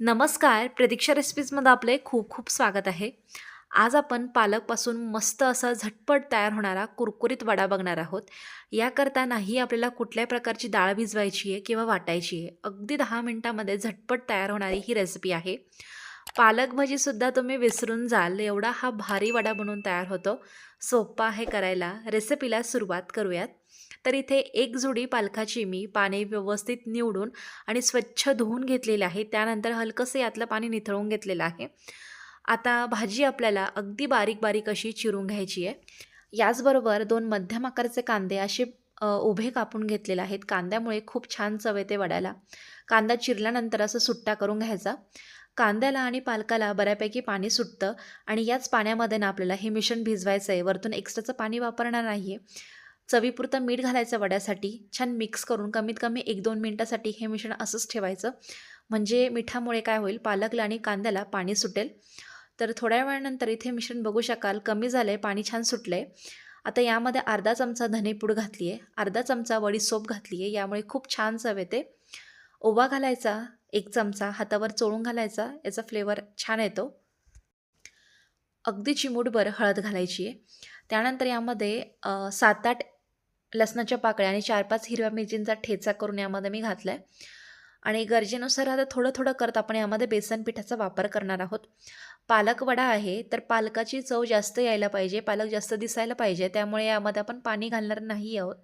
नमस्कार प्रतीक्षा रेसिपीजमध्ये आपले खूप खूप स्वागत आहे. आज आपण पालकपासून मस्त असा झटपट तयार होणारा कुरकुरीत वडा बघणार आहोत. याकरता नाही आपल्याला कुठल्या प्रकारची डाळ भिजवायची आहे किंवा वाटायची आहे. अगदी दहा मिनटामध्ये झटपट तयार होणारी ही रेसिपी आहे. पालक भाजीसुद्धा तुम्ही विसरून जाल. एवढा हा भारी वडा बनवून तयार होतो. सोपा आहे करायला. रेसिपीला सुरुवात करूयात. तर इथे एक जुडी पालकाची मी पाणी व्यवस्थित निवडून आणि स्वच्छ धुवून घेतलेले आहे. त्यानंतर हलकंसं यातलं पाणी निथळून घेतलेलं आहे. आता भाजी आपल्याला अगदी बारीक बारीक अशी चिरून घ्यायची आहे. याचबरोबर दोन मध्यम आकाराचे कांदे असे उभे कापून घेतलेले आहेत. कांद्यामुळे खूप छान चव येते वड्याला. कांदा चिरल्यानंतर असं सुट्टा करून घ्यायचा. कांद्याला आणि पालकाला बऱ्यापैकी पाणी सुटतं आणि याच पाण्यामध्ये ना आपल्याला हे मिश्रण भिजवायचं आहे. वरतून एक्स्ट्राचं पाणी वापरणार नाही आहे चवीपुरतं मीठ घालायचं वड्यासाठी. छान मिक्स करून कमीत कमी एक दोन मिनटासाठी हे मिश्रण असंच ठेवायचं. म्हणजे मिठामुळे काय होईल? पालकला आणि कांद्याला पाणी सुटेल. तर थोड्या वेळानंतर इथे मिश्रण बघू शकाल. कमी झालं आहे पाणी छान सुटलं आहे आता यामध्ये अर्धा चमचा धनेपूड घातली आहे अर्धा चमचा वडी सोप घातली आहे यामुळे खूप छान चव येते. ओवा घालायचा. एक चमचा हातावर चोळून घालायचा. याचा फ्लेवर छान येतो. अगदी चिमूटभर हळद घालायची आहे. त्यानंतर यामध्ये सात आठ लसणाच्या पाकळ्या आणि चार पाच हिरव्या मिरचींचा ठेचा करून यामध्ये मी घातला आहे आणि गरजेनुसार आता थोडं थोडं करत आपण यामध्ये बेसन पिठाचा वापर करणार आहोत. पालक वडा आहे तर पालकाची चव जास्त यायला पाहिजे पालक जास्त दिसायला पाहिजे त्यामुळे यामध्ये आपण पाणी घालणार नाही आहोत.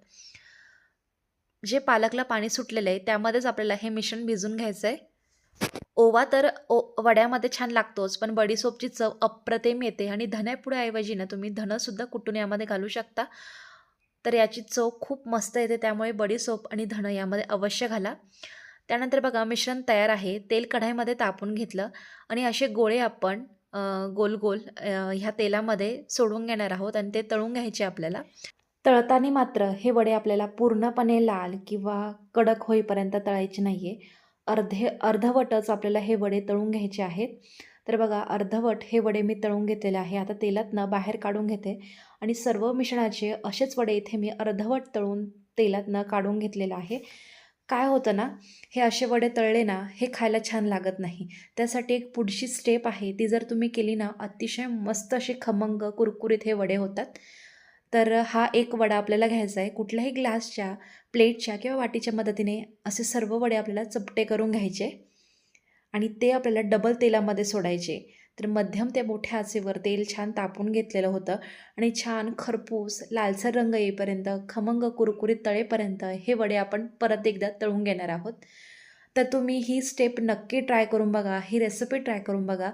जे पालकला पाणी सुटलेलं आहे त्यामध्येच आपल्याला हे मिश्रण भिजून घ्यायचं आहे ओवा तर ओ वड्यामध्ये छान लागतोच पण बडीसोपची चव अप्रतिम येते आणि धण्यापुड्याऐवजी ना तुम्ही धनंसुद्धा कुटून यामध्ये घालू शकता. तर याची चव खूप मस्त येते त्यामुळे बडीसोप आणि धणं यामध्ये अवश्य घाला. त्यानंतर बघा मिश्रण तयार आहे तेल कढाईमध्ये तापून घेतलं आणि असे गोळे आपण गोल गोल ह्या तेलामध्ये सोडून घेणार आहोत आणि ते तळून घ्यायचे आपल्याला. तळताना मात्र हे वडे आपल्याला पूर्णपणे लाल किंवा कडक होईपर्यंत तळायचे नाही आहे अर्धे अर्धवटच आपल्याला हे वडे तळून घ्यायचे आहेत. तर बघा अर्धवट हे वडे मी तळून घेतलेले आहे. आता तेलातनं बाहेर काढून घेते आणि सर्व मिश्रणाचे असेच वडे इथे मी अर्धवट तळून तेलातनं काढून घेतलेलं आहे. काय होतं ना हे असे वडे तळले ना हे खायला छान लागत नाही. त्यासाठी एक पुढची स्टेप आहे. ती जर तुम्ही केली ना अतिशय मस्त असे खमंग कुरकुरीत हे वडे होतात. तर हा एक वडा आपल्याला घ्यायचा आहे. कुठल्याही ग्लासच्या प्लेटच्या किंवा वाटीच्या मदतीने असे सर्व वडे आपल्याला चपटे करून घ्यायचे आणि ते आपल्याला डबल तेलामध्ये सोडायचे. तर मध्यम ते मोठ्या आचेवर तेल छान तापून घेतलेलं होतं आणि छान खरपूस लालसर रंग येईपर्यंत खमंग कुरकुरीत तळेपर्यंत हे वडे आपण परत एकदा तळून घेणार आहोत. तर तुम्ही ही स्टेप नक्की ट्राय करून बघा. ही रेसिपी ट्राय करून बघा.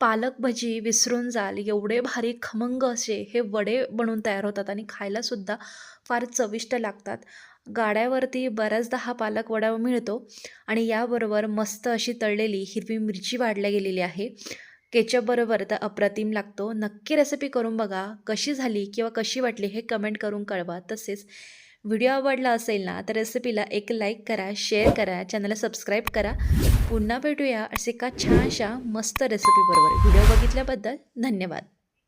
पालक भजी विसरून जाल एवढे भारी खमंग असे हे वडे बनवून तयार होतात आणि खायलासुद्धा फार चविष्ट लागतात. गाड्यावरती बऱ्याचदा हा पालक वडा मिळतो आणि याबरोबर मस्त अशी तळलेली हिरवी मिरची वाढल्या गेलेली आहे. केचपबरोबर तर अप्रतिम लागतो. नक्की रेसिपी करून बघा. कशी झाली किंवा कशी वाटली हे कमेंट करून कळवा. तसेच व्हिडिओ आवडला असेल ना तर रेसिपीला एक लाईक करा शेअर करा चॅनलला सबस्क्राईब करा. पुन्हा भेटूया असे एका छानशा मस्त रेसिपीबरोबर. व्हिडिओ बघितल्याबद्दल धन्यवाद.